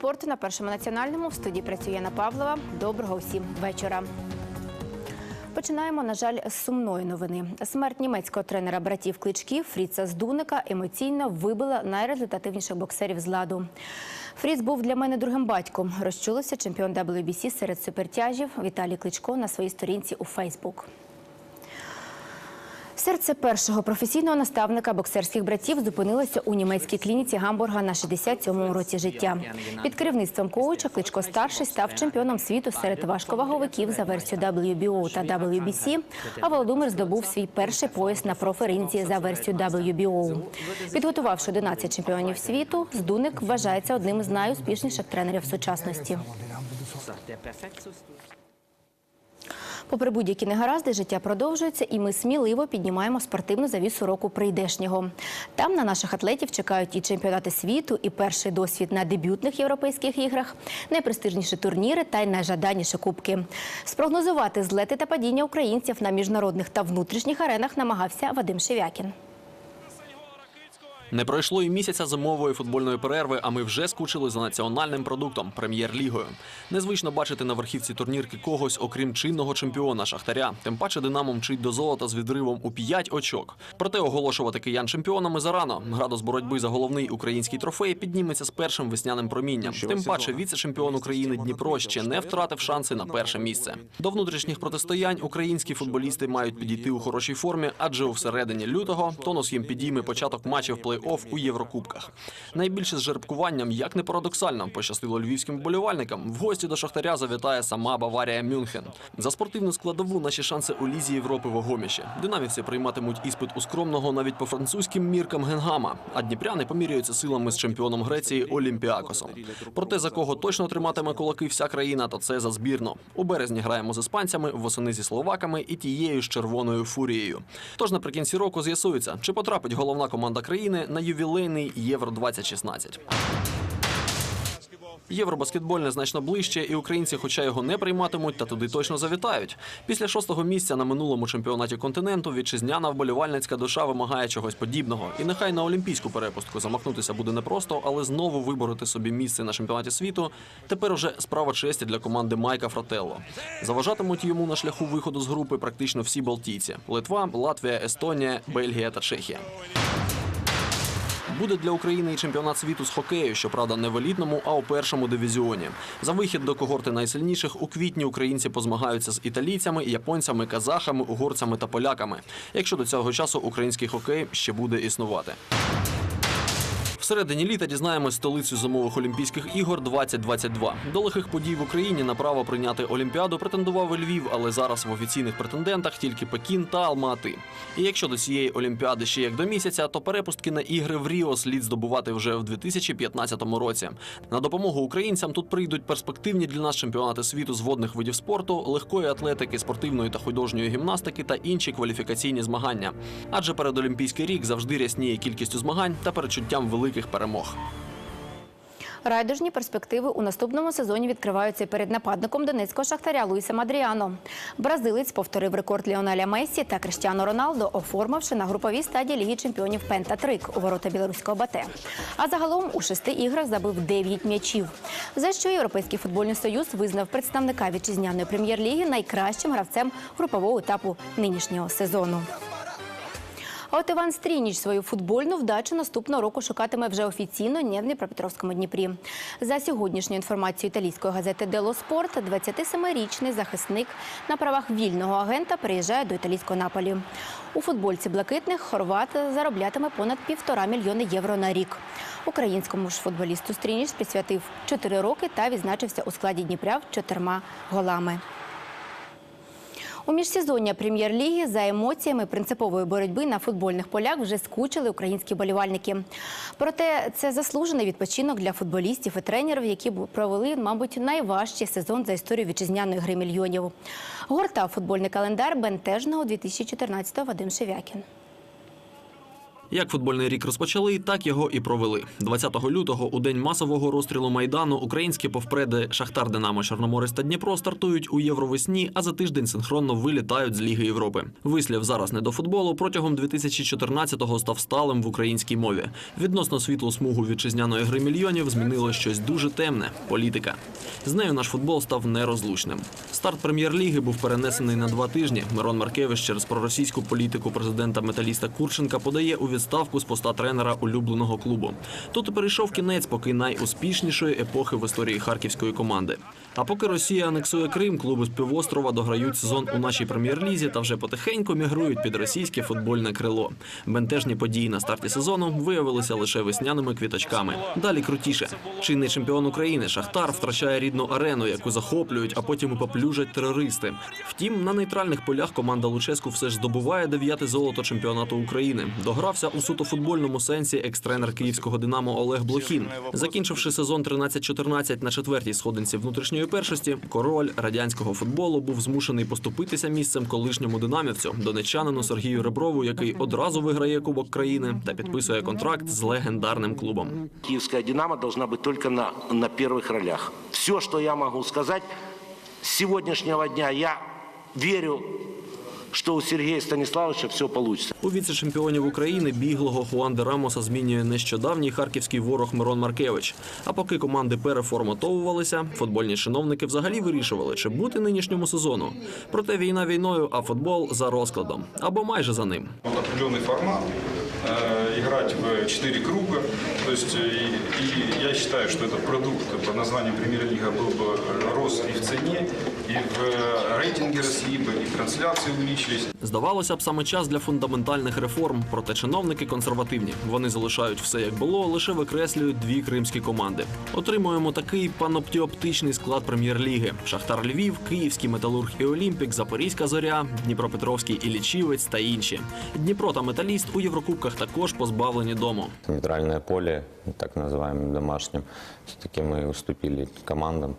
спорту на першому національному в студії працює Яна Павлова. Доброго усім вечора. Починаємо, на жаль, з сумної новини. Смерть німецького тренера братів Кличків Фріца Здуника емоційно вибила найрезультативніших боксерів з ладу. Фріц був для мене другим батьком. Розчулився чемпіон WBC серед супертяжів Віталій Кличко на своїй сторінці у Фейсбук. Серце першого професійного наставника боксерських братів зупинилося у німецькій клініці Гамбурга на 67-му році життя. Під керівництвом коуча Кличко старший став чемпіоном світу серед важковаговиків за версією WBO та WBC, а Володимир здобув свій перший пояс на проферинці за версією WBO. Підготувавши 11 чемпіонів світу, Здуник вважається одним з найуспішніших тренерів сучасності. Попри будь-які негаразди, життя продовжується, і ми сміливо піднімаємо спортивну завісу року прийдешнього. Там на наших атлетів чекають і чемпіонати світу, і перший досвід на дебютних європейських іграх, найпрестижніші турніри та й найжаданіші кубки. Спрогнозувати злети та падіння українців на міжнародних та внутрішніх аренах намагався Вадим Шевякін. Не пройшло і місяця зимової футбольної перерви, а ми вже скучили за національним продуктом прем'єр-лігою. Незвично бачити на верхівці турнірки когось, окрім чинного чемпіона Шахтаря. Тим паче Динамо мчить до золота з відривом у 5 очок. Проте оголошувати киян чемпіонами зарано. Градус боротьби за головний український трофей підніметься з першим весняним промінням. Тим паче віце-чемпіон України Дніпро ще не втратив шанси на перше місце. До внутрішніх протистоянь українські футболісти мають підійти у хорошій формі, адже у всередині лютого тонус їм підійме початок матчів плей-офф у Єврокубках. Найбільше з жеребкуванням, як не парадоксально, пощастило львівським вболівальникам. В гості до Шахтаря завітає сама Баварія Мюнхен. За спортивну складову наші шанси у лізі Європи вагоміші. Динамівці прийматимуть іспит у скромного навіть по французьким міркам Генгама. А дніпряни поміряються силами з чемпіоном Греції Олімпіакосом. Проте за кого точно триматиме кулаки вся країна, то це за збірну. У березні граємо з іспанцями, восени зі словаками і тією ж червоною фурією. Тож наприкінці року з'ясується, чи потрапить головна команда країни на ювілейний Євро 2016 Євробаскетболь незначно ближче, і українці, хоча його не прийматимуть, та туди точно завітають. Після шостого місця на минулому чемпіонаті континенту вітчизняна вболівальницька душа вимагає чогось подібного. І нехай на олімпійську перепустку замахнутися буде непросто, але знову вибороти собі місце на чемпіонаті світу тепер уже справа честі для команди Майка Фрателло. Заважатимуть йому на шляху виходу з групи практично всі балтійці: Литва, Латвія, Естонія, Бельгія та Чехія. Буде для України і чемпіонат світу з хокею, щоправда, не в елітному, а у першому дивізіоні. За вихід до когорти найсильніших у квітні українці позмагаються з італійцями, японцями, казахами, угорцями та поляками. Якщо до цього часу український хокей ще буде існувати. Всередині літа дізнаємось столицю зимових Олімпійських ігор 2022. До лихих подій в Україні на право прийняти Олімпіаду претендував і Львів, але зараз в офіційних претендентах тільки Пекін та Алма-Ати. І якщо до цієї Олімпіади ще як до місяця, то перепустки на ігри в Ріо слід здобувати вже в 2015 році. На допомогу українцям тут прийдуть перспективні для нас чемпіонати світу з водних видів спорту, легкої атлетики, спортивної та художньої гімнастики та інші кваліфікаційні змагання. Адже передолімпійський рік завжди рясніє кількістю змагань та перечуттям великих перемог. Райдужні перспективи у наступному сезоні відкриваються перед нападником донецького шахтаря Луїсом Адріано. Бразилець повторив рекорд Ліоналя Мессі та Криштіано Роналдо, оформивши на груповій стадії Ліги чемпіонів Пентатрик у ворота білоруського бате. А загалом у шести іграх забив 9 м'ячів. За що Європейський футбольний союз визнав представника вітчизняної прем'єр-ліги найкращим гравцем групового етапу нинішнього сезону. От Іван Стрініч свою футбольну вдачу наступного року шукатиме вже офіційно не в Дніпропетровському Дніпрі. За сьогоднішньою інформацією італійської газети Дело Спорт, 27-річний захисник на правах вільного агента переїжджає до італійського наполі. У футбольці блакитних хорват зароблятиме понад півтора мільйони євро на рік. Українському ж футболісту Стрініч присвятив 4 роки та відзначився у складі Дніпря чотирма голами. У міжсезоння прем'єр-ліги за емоціями принципової боротьби на футбольних полях вже скучили українські болівальники. Проте це заслужений відпочинок для футболістів і тренерів, які провели, мабуть, найважчий сезон за історію вітчизняної гри мільйонів. Гортав футбольний календар бентежного 2014-го Вадим Шевякін. Як футбольний рік розпочали, так його і провели. 20 лютого, у день масового розстрілу майдану, українські повпреди Шахтар Динамо Чорноморець та Дніпро стартують у Євровесні, а за тиждень синхронно вилітають з Ліги Європи. Вислів зараз не до футболу протягом 2014-го став сталим в українській мові. Відносно світлу смугу вітчизняної гри мільйонів змінило щось дуже темне політика. З нею наш футбол став нерозлучним. Старт прем'єр-ліги був перенесений на два тижні. Мирон Маркевич через проросійську політику президента металіста Курченка подає у відставку з поста тренера улюбленого клубу. Тут і перейшов кінець поки найуспішнішої епохи в історії харківської команди. А поки Росія анексує Крим, клуби з півострова дограють сезон у нашій прем'єр-лізі та вже потихеньку мігрують під російське футбольне крило. Бентежні події на старті сезону виявилися лише весняними квіточками. Далі крутіше. Чинний чемпіон України Шахтар втрачає рідну арену, яку захоплюють, а потім і поплюжать терористи. Втім, на нейтральних полях команда Луческу все ж здобуває дев'яте золото чемпіонату України. Догрався у суто футбольному сенсі екс-тренер київського Динамо Олег Блохін. Закінчивши сезон 13-14 на четвертій сходинці внутрішньої першості, король радянського футболу був змушений поступитися місцем колишньому динамівцю, донеччанину Сергію Реброву, який одразу виграє Кубок країни та підписує контракт з легендарним клубом. Киевская «Динамо» должна быть только на, на первых ролях. Все, что я могу сказать, с сегодняшнего дня я верю, что у Сергія Станіславовича все вийде. У віце-чемпіонів України біглого Хуанде Рамоса змінює нещодавній харківський ворог Мирон Маркевич. А поки команди переформатовувалися, футбольні чиновники взагалі вирішували, чи бути нинішньому сезону. Проте війна війною, а футбол за розкладом або майже за ним. Вот формат, играть в 4 круга. То есть, э, и, и я считаю, что этот продукт под названием Премьер-лига был бы рос и в цене, и в э, рейтинге росли бы, и трансляции увеличились. Здавалося б, саме час для фундаментальних реформ. Проте чиновники консервативні. Вони залишають все як було, лише викреслюють дві кримські команди. Отримуємо такий паноптіоптичний склад прем'єр-ліги: Шахтар Львів, Київський металург і Олімпік, Запорізька зоря, Дніпропетровський і Лічівець та інші. Дніпро та металіст у Єврокубках також позбавлені дому. Нейтральное поле, так называемым домашним, все-таки мы уступили командам.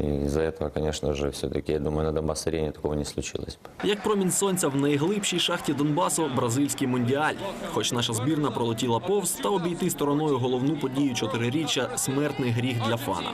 И из-за этого, конечно же, все-таки, я думаю, на Донбасс-арене такого не случилось. Як промінь сонця в найглибшій шахті Донбасу бразильський мундіаль. Хоч наша збірна пролетіла повз та обійти стороною головну подію чотириріччя смертний гріх для фана.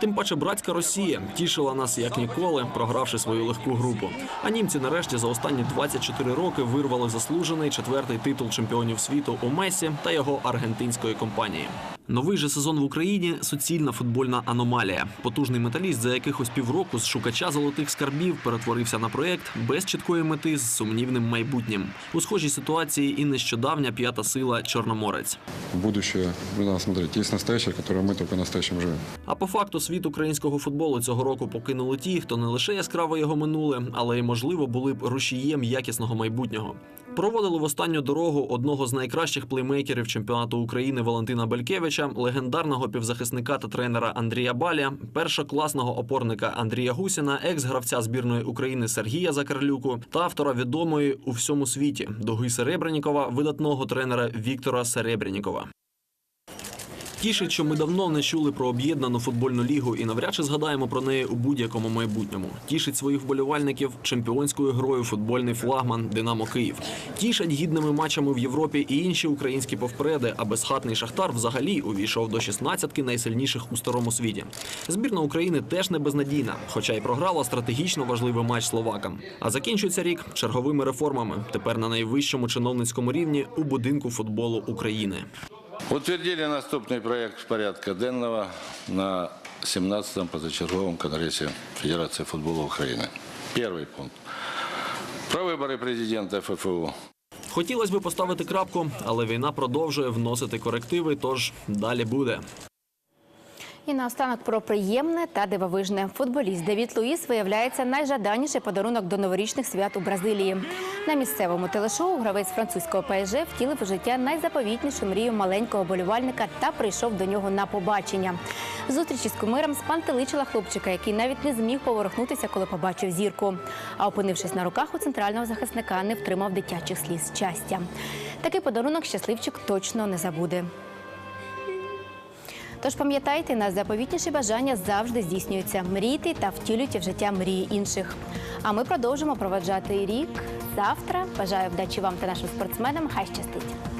Тим паче братська Росія тішила нас як ніколи, програвши свою легку групу. А німці нарешті за останні 24 роки вирвали заслужений четвертий титул чемпіонів світу у Месі та його аргентинської компанії. Новий же сезон в Україні суцільна футбольна аномалія. Потужний металіст за якихось півроку з шукача золотих скарбів перетворився на проєкт без чіткої мети з сумнівним майбутнім. У схожій ситуації і нещодавня п'ята сила Чорноморець. будущее, надо смотреть, есть настоящее, которое мы только настоящим живем. А по факту світ українського футболу цього року покинули ті, хто не лише яскраво його минуле, але й можливо були б рушієм якісного майбутнього. Проводили в останню дорогу одного з найкращих плеймейкерів чемпіонату України Валентина Белькевича, легендарного півзахисника та тренера Андрія Баля, першокласного опорника Андрія Гусіна, екс-гравця збірної України Сергія Закарлюку та автора відомої у всьому світі Дуги Серебрянікова, видатного тренера Віктора Серебрянікова. Тішить, що ми давно не чули про об'єднану футбольну лігу і навряд чи згадаємо про неї у будь-якому майбутньому. Тішить своїх вболівальників чемпіонською грою футбольний флагман Динамо Київ. Тішать гідними матчами в Європі і інші українські повпреди, а безхатний шахтар взагалі увійшов до 16 найсильніших у старому світі. Збірна України теж не безнадійна, хоча й програла стратегічно важливий матч словакам. А закінчується рік черговими реформами. Тепер на найвищому чиновницькому рівні у будинку футболу України. Утвердили наступный проект порядка денного на 17-м позачерговом Конгрессе Федерации футбола Украины. Первый пункт. Про выборы президента ФФУ. Хотілося б поставити крапку, але війна продовжує вносити корективи, тож далі буде. І наостанок про приємне та дивовижне. Футболіст Давід Луїс виявляється найжаданіший подарунок до новорічних свят у Бразилії. На місцевому телешоу гравець французького ПСЖ втілив у життя найзаповітнішу мрію маленького болівальника та прийшов до нього на побачення. Зустріч із кумиром спантеличила хлопчика, який навіть не зміг поворухнутися, коли побачив зірку. А опинившись на руках у центрального захисника, не втримав дитячих сліз щастя. Такий подарунок щасливчик точно не забуде. Тож пам'ятайте, найзаповітніші бажання завжди здійснюються. Мрійте та втілюйте в життя мрії інших. А ми продовжимо проведжати рік завтра. Бажаю вдачі вам та нашим спортсменам. Хай щастить!